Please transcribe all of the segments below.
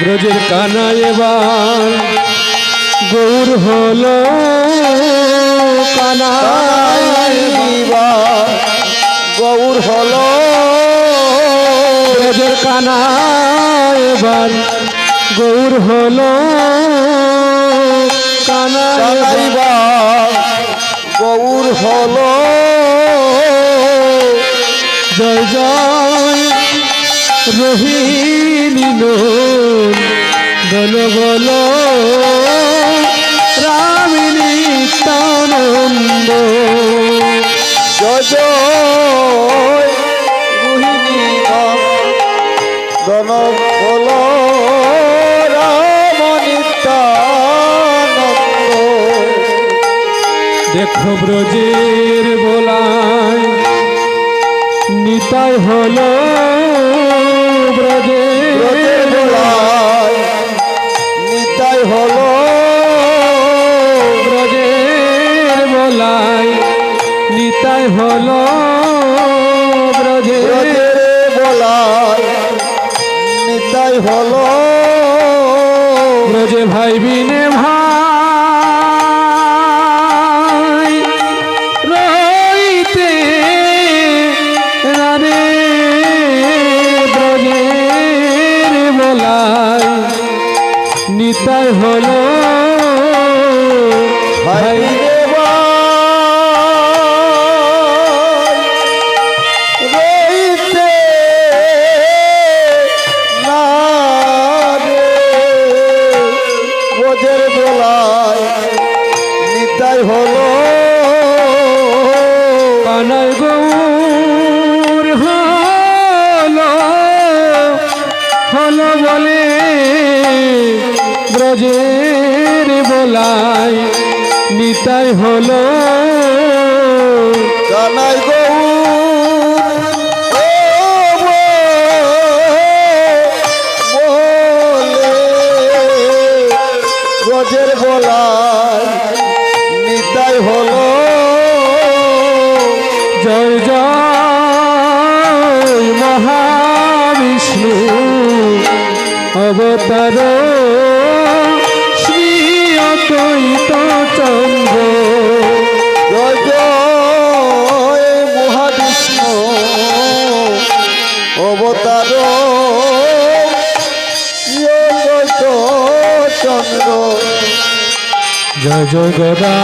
ব্রজের কানা এবার গৌর হল কানা। কানাইবা গৌর হল ব্রজের কানা এবার গৌর হলো গৌর হল। জয় জয়। রোহিণী গল গল রামিনী তানন্দ। জয় জয়। রোহিণী দেখো ব্রজের বোলায় নিতাই হল ব্রজের নিতাই হল ব্রজের বোলায় নিতাই হলো হলো ব্রজের বলাই নিতাই হলো। কানাই ব্রজের গোলায় নিতাই হলো। জয় জয় মহাবিষ্ণু অবতার অবতার। চন্দ্র। জয় জয় গদাধর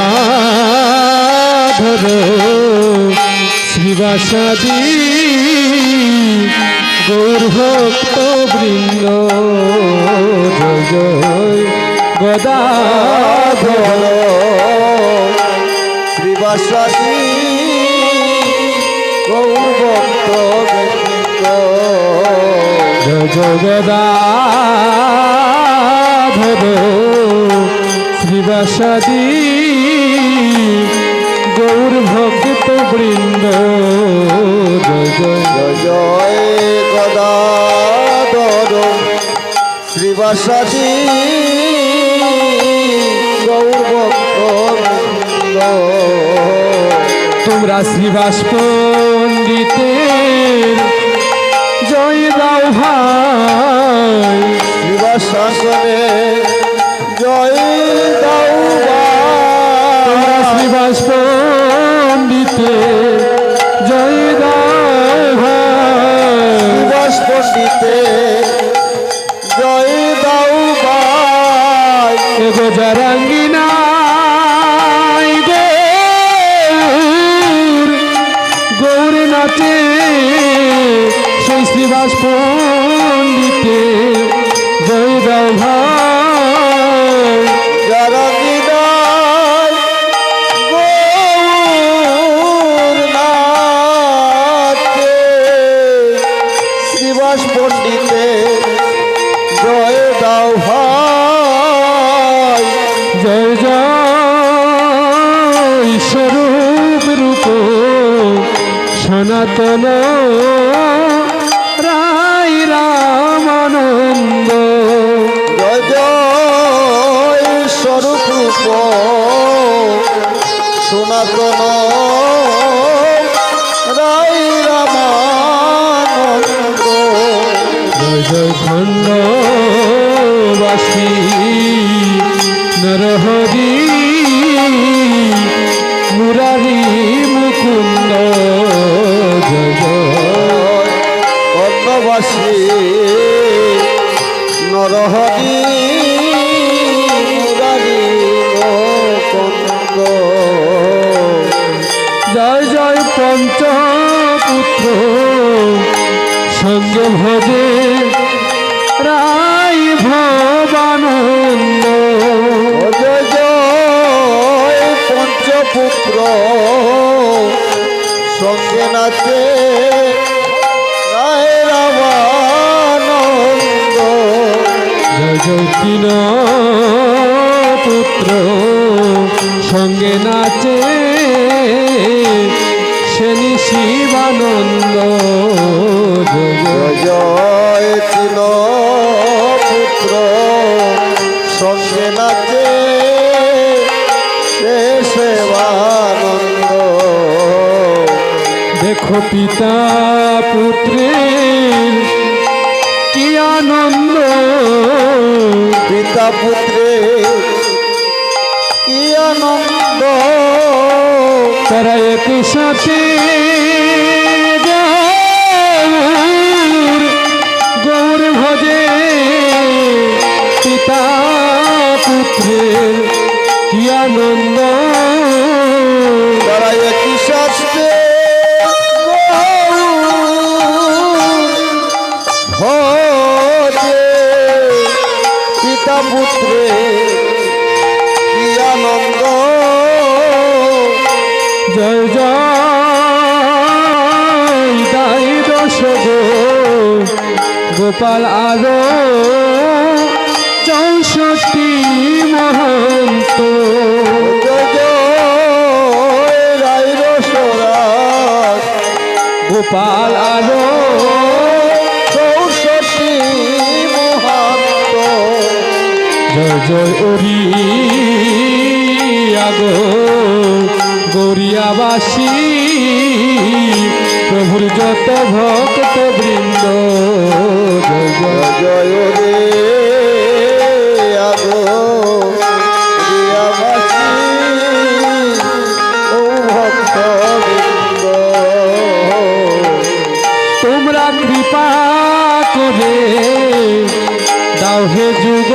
শ্রীবাসাদি গৌর ভক্ত বৃন্দ। জয় জয় গদাধর শ্রীবাসাদি গৌর ভক্ত বৃন্দ। গদাধর শ্রীবাসাদি গৌর ভক্ত বৃন্দ জয় জয় গদাধর শ্রীবাসাদি গৌর ভক্ত বৃন্দ। তোমরা শ্রীবাস পণ্ডিতের এগো গৌর গৌর নাচে সেই শ্রীবাস পণ্ডিতে জয় দাও ভাই সনাতন রায় রামানন্দ। জয় স্বরূপ রূপ। সনাতন রাই রামানন্দ। জয় জয় খণ্ড বাসী নরহরি নরহরি জয় জয় পঞ্চপুত্র, সঙ্গে ভজে রাই ভবানন্দ। জয় জয় পঞ্চপুত্র, সঙ্গে নাচে রায় রামানন্দ। তিন পুত্র সঙ্গে নাচে শনি শিবানন্দ জয় পুত্র সঙ্গে নাচে সে সেবানন্দ। দেখো পিতা পুত্রের কি আনন্দ। পিতা পুত্রে কি আনন্দ? তারা একই সাথে গৌর ভজে পিতা পুত্রের কি আনন্দ? গোপাল আরও চৌষট্টি মহন্ত। গোপাল আরও চৌষট্টি মহান্ত। জয় জয় ওরি আগো গৌরিয়াবাসী প্রভুর যত ভক্ত বৃন্দ। জয় জয় রে আগো তোমরা কৃপা করে দাও হে যুগ।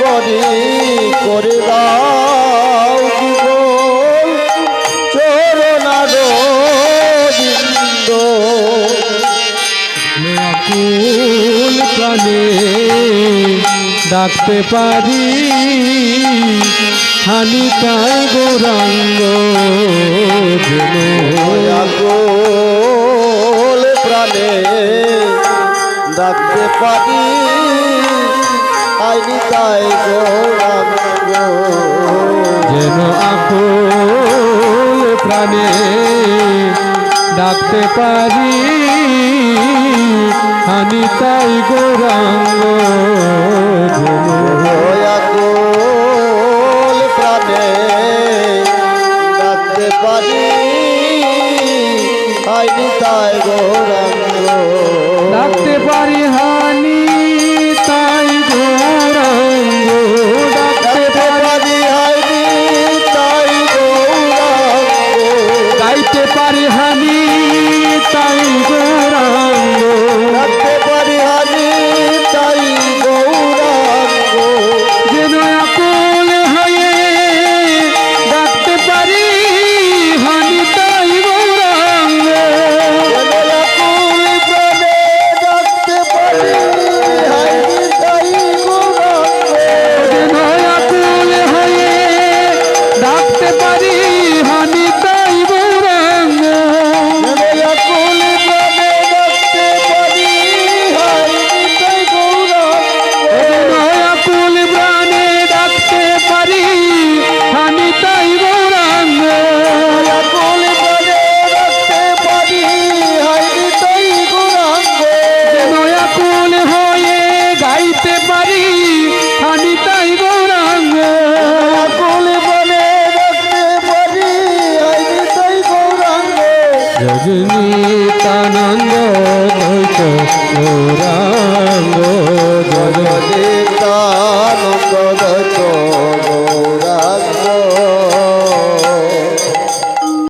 করি করে দাও। ডাকতে পারি। হানি তাই গৌরাঙ্গ প্রাণে ডাকতে পারি। আইনি তাই গৌরাঙ্গ। যেন আকুল প্রাণে ডাকতে পারি। হানি তাই গৌরাঙ্গ રજનીતાનંદ ગોરાંગો જગદે